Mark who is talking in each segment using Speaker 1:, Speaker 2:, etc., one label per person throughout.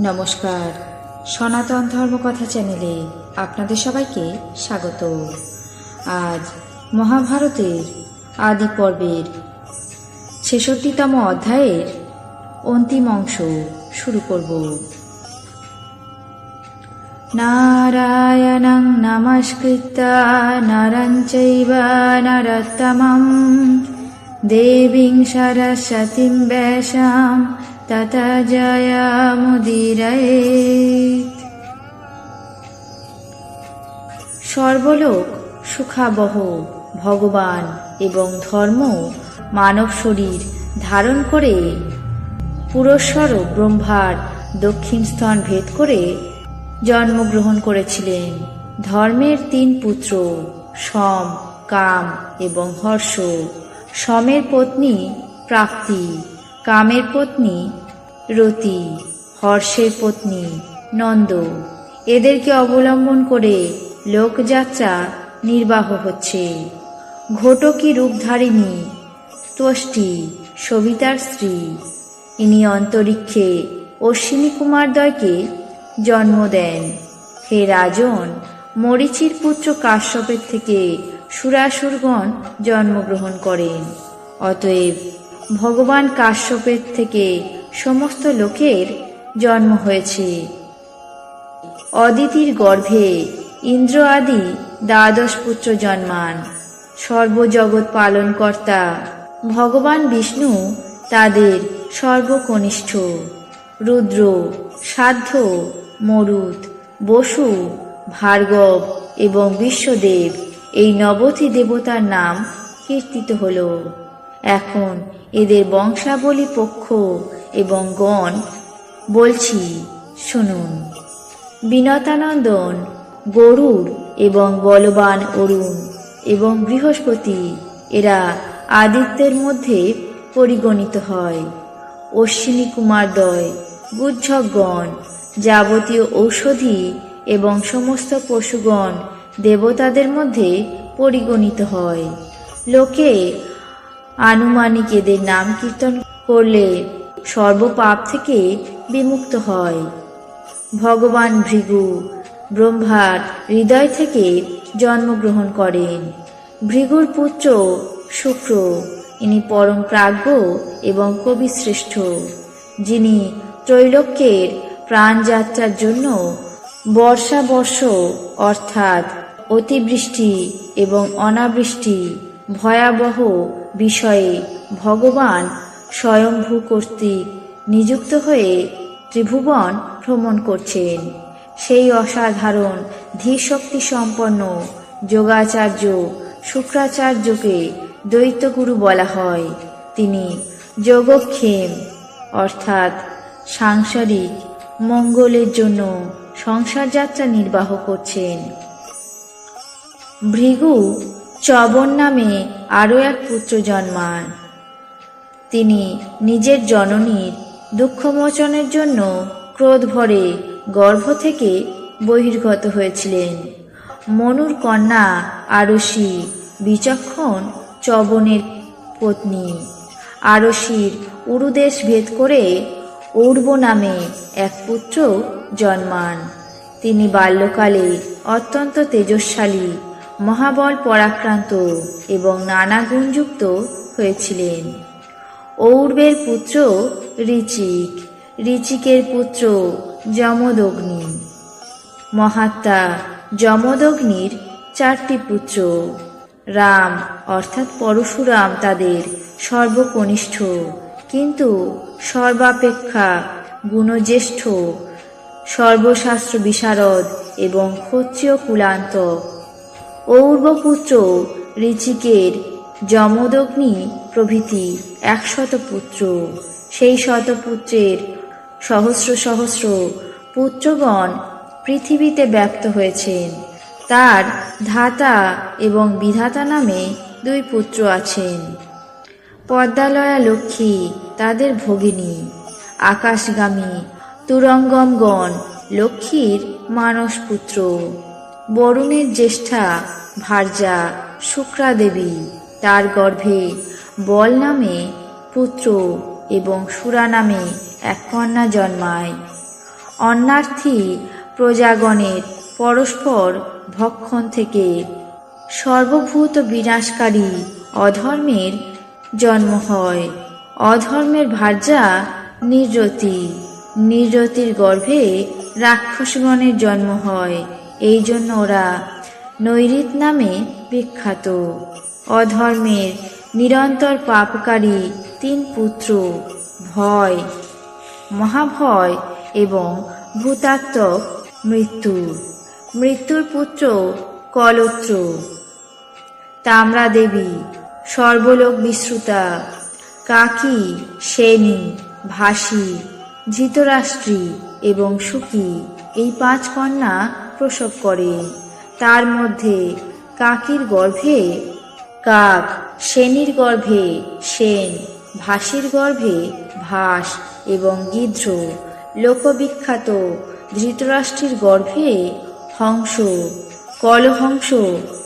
Speaker 1: নমস্কার। সনাতন ধর্মকথা চ্যানেলে আপনাদের সবাইকে স্বাগত। আজ মহাভারতের আদি পর্বের ছেষট্টিতম অধ্যায়ের অন্তিম অংশ শুরু করব। নারায়ণং নমস্কৃত্য নরং চৈব নরোত্তমম। দেবীং সরস্বতীং ব্যাসাম তত জয়মুদিরয়ে সর্বলোক সুখাবহ ভগবান এবং ধর্ম মানব শরীর ধারণ করে পুরস্বর ব্রহ্মার দক্ষিণ স্থান ভেদ করে জন্মগ্রহণ করেছিলেন। ধর্মের তিন পুত্র, সম, কাম এবং হর্ষ। সমের পত্নী প্রাপ্তি। কামের পত্নী, রতি, হর্ষের পত্নী, নন্দ, এদেরকে অবলম্বন করে লোকযাত্রা নির্বাহ হচ্ছে। ঘটকি রূপধারিণী তোষ্টি সবিতার স্ত্রী। ইনি অন্তরিক্ষে অশ্বিনী কুমারদ্বয়কে জন্ম দেন। হে রাজন, মরিচির পুত্র কাশ্যপের থেকে সুরাসুরগণ জন্মগ্রহণ করেন। অতএব ভগবান কাশ্যপের থেকে সমস্ত লোকের জন্ম হয়েছে। অদিতির গর্ভে ইন্দ্র আদি দ্বাদশ পুত্র জন্মান। সর্বজগৎ পালনকর্তা ভগবান বিষ্ণু তাদের সর্বকনিষ্ঠ। রুদ্র, সাধ্য মরুত বসু, ভার্গব এবং বিশ্বদেব এই নবতি দেবতার নাম কীর্তিত হল। এখন এদের বংশাবলী পক্ষ এবং গণ বলছি, শুনুন। বিনতানন্দন গরুর এবং বলবান অরুণ এবং বৃহস্পতি, এরা আদিত্যের মধ্যে পরিগণিত হয়। অশ্বিনী কুমারদ্বয় গুজ্জকগণ যাবতীয় ঔষধি এবং সমস্ত পশুগণ দেবতাদের মধ্যে পরিগণিত হয়। লোকে আনুমানিক এদের নাম কীর্তন করলে সর্বপাপ থেকে বিমুক্ত হয়। ভগবান ভৃগু ব্রহ্মার হৃদয় থেকে জন্মগ্রহণ করেন। ভৃগুর পুত্র শুক্র, ইনি পরম প্রাজ্ঞ এবং কবিশ্রেষ্ঠ যিনি ত্রৈলোক্যের প্রাণযাত্রার জন্য বর্ষা বর্ষ অর্থাৎ অতিবৃষ্টি এবং অনাবৃষ্টি, ভয়াবহ বিষয়ে ভগবান স্বয়ংভূ কর্তৃক নিযুক্ত হয়ে ত্রিভুবন ভ্রমণ করছেন। সেই অসাধারণ ধীশক্তি সম্পন্ন যোগাচার্য শুক্রাচার্যকে দ্বৈতগুরু বলা হয়। তিনি যোগক্ষেম, অর্থাৎ সাংসারিক মঙ্গলের জন্য সংসার যাত্রা নির্বাহ করছেন। ভৃগু চবন নামে আরও এক পুত্র জন্মান। তিনি নিজের জননীর দুঃখমোচনের জন্য ক্রোধ ভরে গর্ভ থেকে বহির্গত হয়েছিলেন। মনুর কন্যা আরসী বিচক্ষণ চবনের পত্নী। আরসীর উরুদেশ ভেদ করে উর্ব নামে এক পুত্র জন্মান। তিনি বাল্যকালে অত্যন্ত তেজস্বালী মহাবল পরাক্রান্ত এবং নানা গুণযুক্ত হয়েছিলেন। ঔর্বের পুত্র ঋচিক, ঋচিকের পুত্র যমদগ্নি। মহাত্মা যমদগ্নির চারটি পুত্র, রাম অর্থাৎ পরশুরাম তাদের সর্বকনিষ্ঠ, কিন্তু সর্বাপেক্ষা গুণজ্যেষ্ঠ সর্বশাস্ত্র বিশারদ এবং ক্ষত্রিয় কুলান্ত ঔর্বপুত্র ঋচিকের যমদগ্নি প্রভৃতি একশত পুত্র। সেই শতপুত্রের সহস্র সহস্র পুত্রগণ পৃথিবীতে ব্যক্ত হয়েছেন। তার ধাতা এবং বিধাতা নামে দুই পুত্র আছেন। পদ্মালয়া লক্ষ্মী তাদের ভগিনী। আকাশগামী তুরঙ্গমগণ লক্ষ্মীর মানস পুত্র। বরুণের জ্যেষ্ঠা ভার্যা শুক্রা দেবী তার গর্ভে বল নামে পুত্র এবং সুরা নামে এক কন্যা জন্মায়। অন্নার্থী প্রজাগণের পরস্পর ভক্ষণ থেকে সর্বভূত বিনাশকারী অধর্মের জন্ম হয়। অধর্মের ভার্যা নির্যতি নির্যতির গর্ভে রাক্ষসগণের জন্ম হয়। এই জন্য ওরা নৈরিত নামে বিখ্যাত। অধর্মের নিরন্তর পাপকারী তিন পুত্র, ভয়, মহাভয় এবং ভূতাত্মক মৃত্যু। মৃত্যুর পুত্র কলত্র তামরা দেবী সর্বলোক বিশ্রুতা কাকি, সেনী, ভাসী, ধৃতরাষ্ট্রী এবং সুখী এই পাঁচ কন্যা প্রসব করে। তার মধ্যে কাকির গর্ভে, কাক সেনীর গর্ভে সেন, ভাসির গর্ভে ভাস এবং গিদ্র লোকবিখ্যাত ধৃতরাষ্ট্রের গর্ভে হংস, কলহংস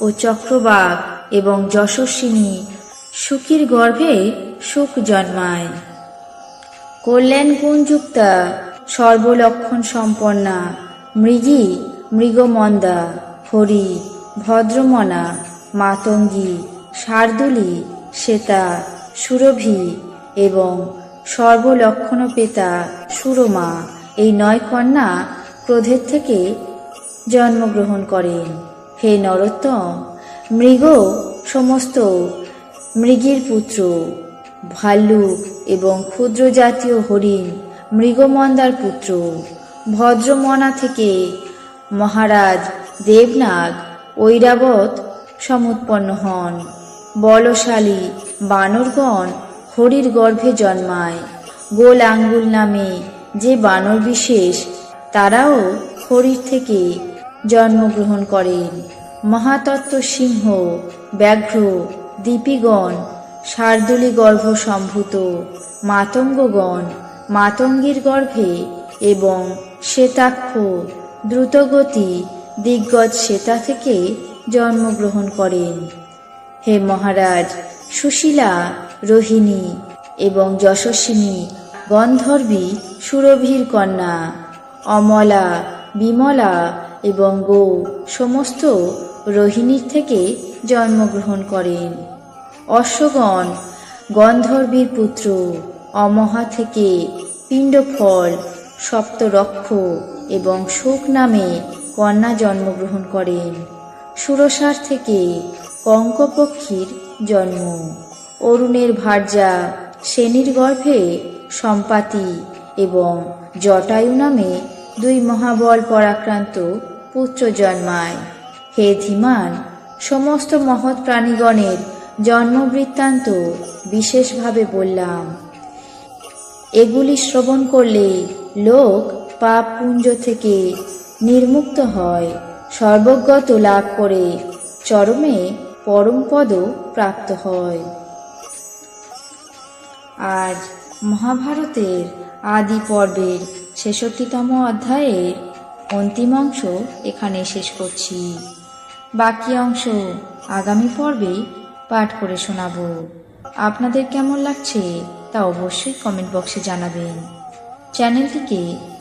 Speaker 1: ও চক্রবাক এবং যশস্বিনী সুখীর গর্ভে সুখ জন্মায়। কল্যাণ গুণযুক্তা সর্বলক্ষণ সম্পন্না মৃগী মৃগমন্দা হরি ভদ্রমনা, মাতঙ্গী, শার্দুলি, শ্বেতা, সুরভি এবং সর্বলক্ষণপেতা সুরমা এই নয় কন্যা ক্রোধের থেকে জন্মগ্রহণ করেন। হে নরোত্তম, মৃগ সমস্ত মৃগীর পুত্র, ভাল্লুক এবং ক্ষুদ্র জাতীয় হরিণ মৃগমন্দার পুত্র, ভদ্রমনা থেকে মহারাজ দেবনাগ ঐরাবত সমুৎপন্ন হন। বলশালী বানরগণ হরির গর্ভে জন্মায়। গোল আঙ্গুল নামে যে বানর বিশেষ, তারাও হরির থেকে জন্মগ্রহণ করেন। মহাতত্ত্ব সিংহ, ব্যাঘ্র, দীপিগণ, শার্দুলী গর্ভ সম্ভূত, মাতঙ্গগণ, মাতঙ্গীর গর্ভে এবং শ্বেতাক্ষ দ্রুতগতি দিগ্গজ শ্বেতা থেকে জন্মগ্রহণ করেন। হে মহারাজ, সুশীলা, রোহিণী এবং যশস্বিনী, গন্ধর্বী, সুরভীর কন্যা, অমলা, বিমলা এবং গো সমস্ত রোহিণীর থেকে জন্মগ্রহণ করেন। অশ্বগণ, গন্ধর্বীর পুত্র, অমহা থেকে পিণ্ডফল, সপ্তরক্ষ এবং শোক নামে কন্যা জন্মগ্রহণ করেন সুরসার থেকে কঙ্কপক্ষীর জন্ম। অরুণের ভার্যা সেনীর গর্ভে সম্পাতি এবং জটায়ু নামে দুই মহাবল পরাক্রান্ত পুত্র জন্মায়। হে ধীমান, সমস্ত মহৎ প্রাণীগণের জন্মবৃত্তান্ত বিশেষভাবে বললাম। এগুলি শ্রবণ করলে লোক পাপ পুঞ্জ থেকে নির্মুক্ত হয়। সর্বজ্ঞত লাভ করে চরমে পরমপদ প্রাপ্ত হয়। আজ মহাভারতের আদি পর্বের ছেষট্টিতম অধ্যায়ের অন্তিম অংশ এখানে শেষ করছি। বাকি অংশ আগামী পর্বে পাঠ করে শোনাবো। আপনাদের কেমন লাগছে তা অবশ্যই কমেন্ট বক্সে জানাবেন। চ্যানেলটিকে